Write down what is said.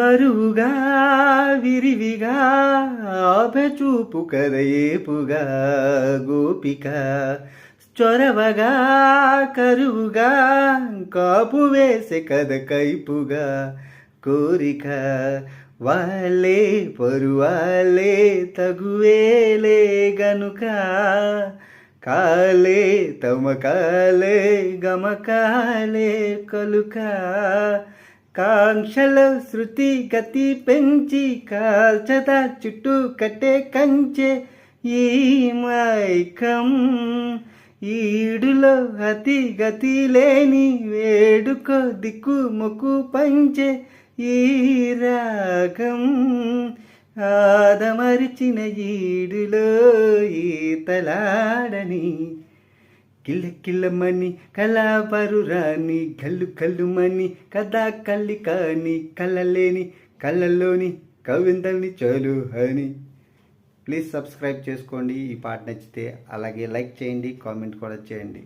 బరువుగా విరివిగా ఆపచూపు కదయేపుగా గోపిక. చొరవగా కరువుగా కాపు వేసే కథ కైపుగా కోరిక. వాళ్ళే పరువాలే తగువేలే గనుక. కాలే తమకాలే గమకాలే కలుక. కాంక్షల శృతి గతి పెంచి కాల్చద చుట్టూ కట్టే కంచె ఈ మైకం. ఈడులో అతి గతి లేని వేడుక దిక్కు మొక్కు పంచే ఈ రాగం. ఆదమరిచిన ఈడులో ఈతలాడని కిల్ల కిల్లమని కళాపరురాని కల్లు కల్లుమని కథా కల్లి కాని కళ్ళలేని కళ్ళల్లోని కవింతల్ని చలు అని. ప్లీజ్ సబ్స్క్రైబ్ చేసుకోండి ఈ పాట నచ్చితే అలాగే లైక్ చేయండి కామెంట్ కూడా చేయండి.